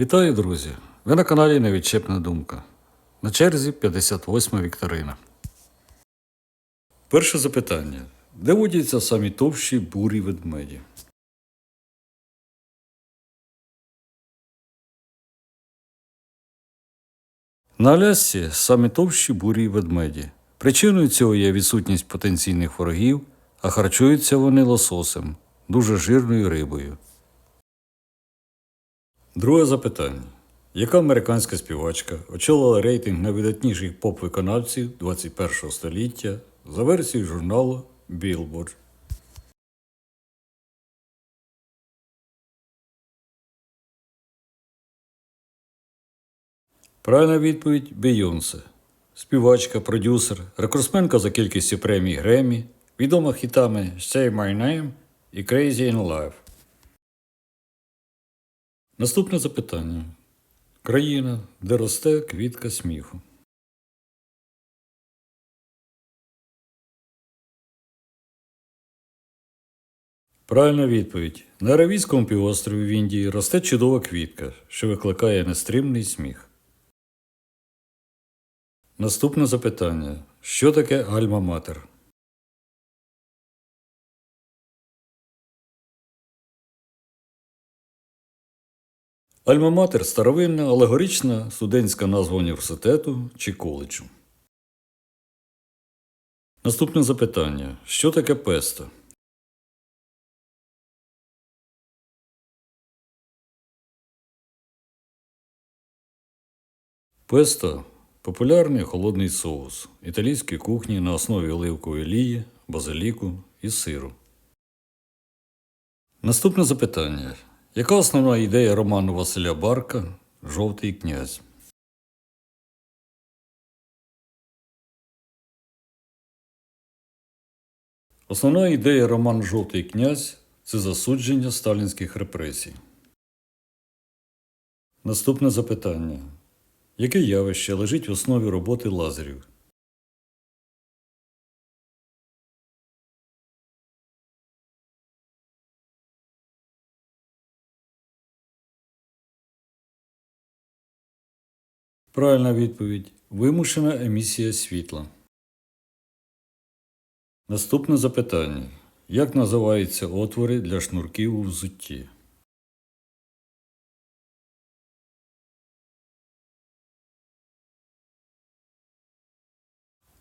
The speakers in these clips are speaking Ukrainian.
Вітаю, друзі! Ви на каналі Невідчепна думка. На черзі 58 вікторина. Перше запитання. Де водяться самі товщі бурі ведмеді? На Алясці самі товщі бурі ведмеді. Причиною цього є відсутність потенційних ворогів, а харчуються вони лососем, дуже жирною рибою. Друге запитання. Яка американська співачка очолила рейтинг найвидатніших поп-виконавців 21 століття за версією журналу Billboard? Правильна відповідь Бейонсе. Співачка, продюсер, рекордсменка за кількістю премій Гремі, відома хітами Say My Name і Crazy in Life. Наступне запитання. Країна, де росте квітка сміху. Правильна відповідь. На Аравійському півострові в Індії росте чудова квітка, що викликає нестримний сміх. Наступне запитання. Що таке альма-матер? Альма-матер старовинна алегорична студентська назва університету чи коледжу. Наступне запитання. Що таке песто? Песто популярний холодний соус італійської кухні на основі оливкової олії, базиліку і сиру. Наступне запитання. Яка основна ідея роману Василя Барка Жовтий князь? Основна ідея роману Жовтий князь це засудження сталінських репресій. Наступне запитання. Яке явище лежить в основі роботи лазерів? Правильна відповідь вимушена емісія світла. Наступне запитання. Як називаються отвори для шнурків у взутті?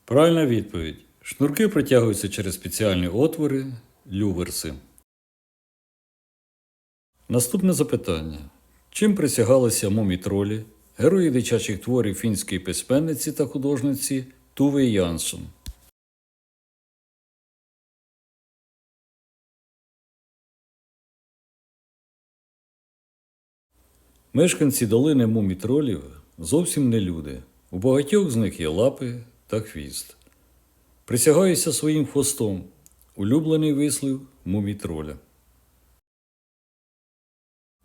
Правильна відповідь. Шнурки притягуються через спеціальні отвори люверси. Наступне запитання. Чим присягалися мумітролі, герої дитячих творів фінської письменниці та художниці Туве Янсон? Мешканці долини мумітролів зовсім не люди. У багатьох з них є лапи та хвіст. Присягаюся своїм хвостом. Улюблений вислів мумітроля.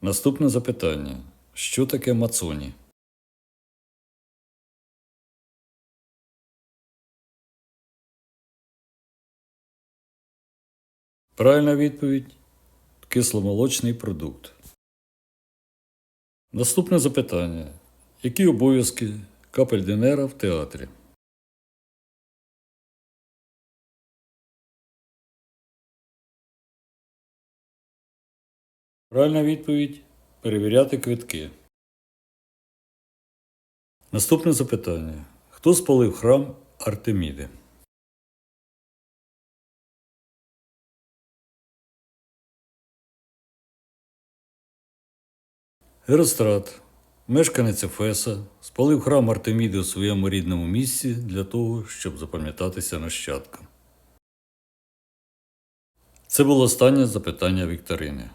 Наступне запитання. Що таке мацоні? Правильна відповідь кисломолочний продукт. Наступне запитання. Які обов'язки капельдинера в театрі? Правильна відповідь перевіряти квитки. Наступне запитання. Хто спалив храм Артеміди? Герострат, мешканець Ефеса, спалив храм Артеміди у своєму рідному місці для того, щоб запам'ятатися нащадкам. Це було останнє запитання Вікторини.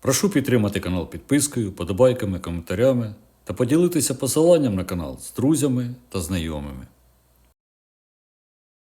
Прошу підтримати канал підпискою, подобайками, коментарями та поділитися посиланням на канал з друзями та знайомими.